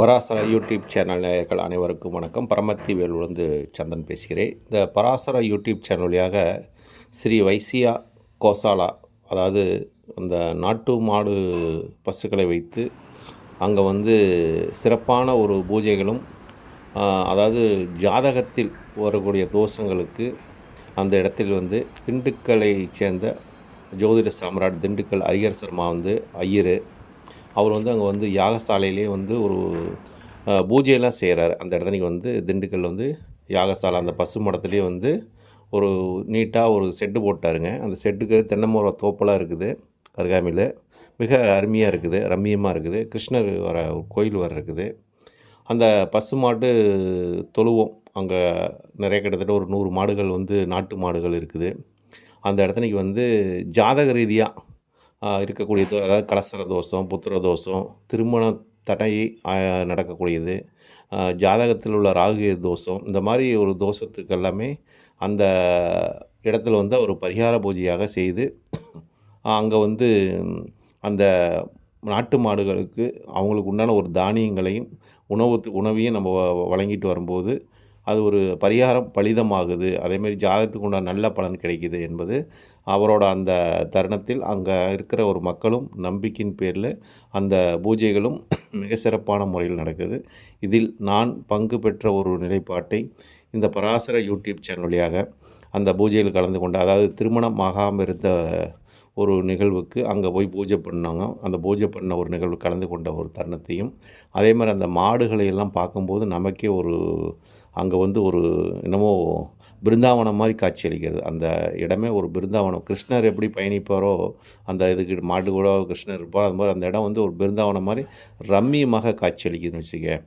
Parasara YouTube channel நேயர்கள் அனைவருக்கும் வணக்கம். பரமத்தி வேலுவிலிருந்து சந்தன் பேசுகிறேன். இந்த பராசர யூடியூப் சேனல் வழியாக ஸ்ரீ வைசியா கோசாலா அதாவது அந்த நாட்டு மாடு பசுக்களை வைத்து அங்கே வந்து சிறப்பான ஒரு பூஜைகளும் அதாவது ஜாதகத்தில் வரக்கூடிய தோஷங்களுக்கு அந்த இடத்தில் வந்து திண்டுக்கலை சேர்ந்த ஜோதிட சாம்ராட் திண்டுக்கல் அரியர் சர்மா வந்து ஐயர் அவர் வந்து அங்கே வந்து யாகசாலையிலே வந்து ஒரு பூஜையெல்லாம் செய்கிறாரு அந்த இடத்துல வந்து திண்டுக்கல் வந்து யாகசாலை அந்த பசு மடத்துலேயே வந்து ஒரு நீட்டாக ஒரு செட்டு போட்டாருங்க. அந்த செட்டுக்கு தென்னைமரம் தோப்பெல்லாம் இருக்குது அருகாமையில். மிக அருமையாக இருக்குது ரம்மியமாக இருக்குது. கிருஷ்ணர் வர ஒரு கோயில் வர இருக்குது. அந்த பசு மாட்டு தொழுவோம். அங்கே நிறைய கிட்டத்தட்ட ஒரு நூறு மாடுகள் வந்து நாட்டு மாடுகள் இருக்குது. அந்த இடத்துக்கு வந்து ஜாதக ரீதியாக இருக்கக்கூடிய தோ- அதாவது கலசர தோஷம் புத்திர தோஷம் திருமண தடை நடக்கக்கூடியது. ஜாதகத்தில் உள்ள ராகு தோஷம் இந்த மாதிரி ஒரு தோஷத்துக்கு எல்லாமே அந்த இடத்துல வந்து ஒரு பரிகார பூஜையாக செய்து அங்கே வந்து அந்த நாட்டு மாடுகளுக்கு அவங்களுக்கு உண்டான ஒரு தானியங்களையும் உணவு உணவையும் நம்ம வழங்கிட்டு வரும்போது அது ஒரு பரிகாரம் பலிதமாகுது. அதேமாதிரி ஜாதகத்துக்கு உண்டான நல்ல பலன் கிடைக்கிது என்பது அவரோட அந்த தருணத்தில் அங்கே இருக்கிற ஒரு மக்களும் நம்பிக்கையின் பேரில் அந்த பூஜைகளும் மிக சிறப்பான முறையில் நடக்குது. இதில் நான் பங்கு பெற்ற ஒரு நிலைப்பாட்டை இந்த பராசர யூடியூப் சேனல் வழியாக அந்த பூஜையில் கலந்து கொண்ட அதாவது திருமணம் ஆகாமல் இருந்த ஒரு நிகழ்வுக்கு அங்கே போய் பூஜை பண்ணாங்க. அந்த பூஜை பண்ண ஒரு நிகழ்வு கலந்து கொண்ட ஒரு தருணத்தையும் அதே மாதிரி அந்த மாடுகளை எல்லாம் பார்க்கும்போது நமக்கே ஒரு அங்கே வந்து ஒரு என்னமோ பிருந்தாவனம் மாதிரி காட்சி அளிக்கிறது அந்த இடமே ஒரு பிருந்தாவனம். கிருஷ்ணர் எப்படி பயணிப்பாரோ அந்த இதுக்கு மாட்டு கூட கிருஷ்ணர் இருப்பார். அது மாதிரி அந்த இடம் வந்து ஒரு பிருந்தாவனம் மாதிரி ரம்மியமாக காட்சி அளிக்குதுன்னு வச்சுக்க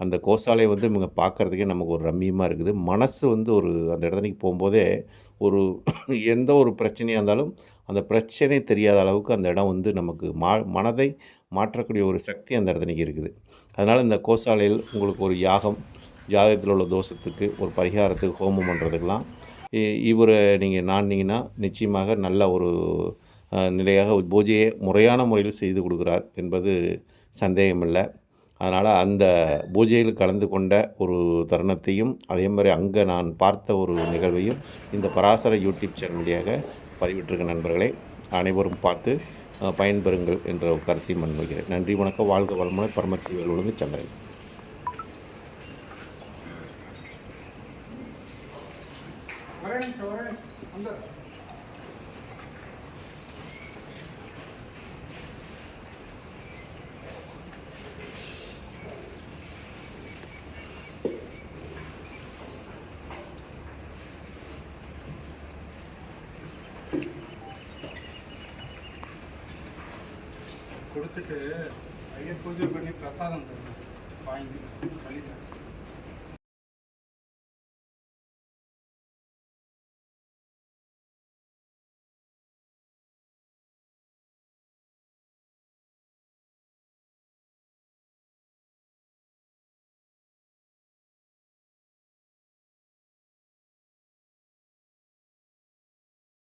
அந்த கோசாலை வந்து இவங்க பார்க்குறதுக்கே நமக்கு ஒரு ரம்மியமாக இருக்குது. மனசு வந்து ஒரு அந்த இடத்துக்கு போகும்போதே ஒரு எந்த ஒரு பிரச்சனையாக இருந்தாலும் அந்த பிரச்சனை தெரியாத அளவுக்கு அந்த இடம் வந்து நமக்கு மா மனதை மாற்றக்கூடிய ஒரு சக்தி அந்த இடத்துக்கு இருக்குது. அதனால் இந்த கோசாலையில் உங்களுக்கு ஒரு யாகம் ஜாதகத்தில் உள்ள தோஷத்துக்கு ஒரு பரிகாரத்துக்கு ஹோமம் பண்ணுறதுக்கெல்லாம் இவரை நீங்கள் நாண்டிங்கன்னா நிச்சயமாக நல்ல ஒரு நிலையாக பூஜையை முறையான முறையில் செய்து கொடுக்குறார் என்பது சந்தேகமில்லை. அதனால் அந்த பூஜையில் கலந்து கொண்ட ஒரு தருணத்தையும் அதே மாதிரி அங்கே நான் பார்த்த ஒரு நிகழ்வையும் இந்த பராசர யூடியூப் சேனல் வழியாக பதிவிட்டிருக்க நண்பர்களை அனைவரும் பார்த்து பயன்பெறுங்கள் என்ற ஒரு கருத்தையும் முன்வைக்கிறேன் நன்றி வணக்கம். வாழ்க வளமுறை பரமத்தி வேலுடன் சந்திரன். ஒரே நிமிஷம் ஒரே நிமிஷம். அந்த கொடுத்துட்டு ஐயர் பூஜை பண்ணி பிரசாதம் தரணும் வாங்கி சொல்லிட்டேன்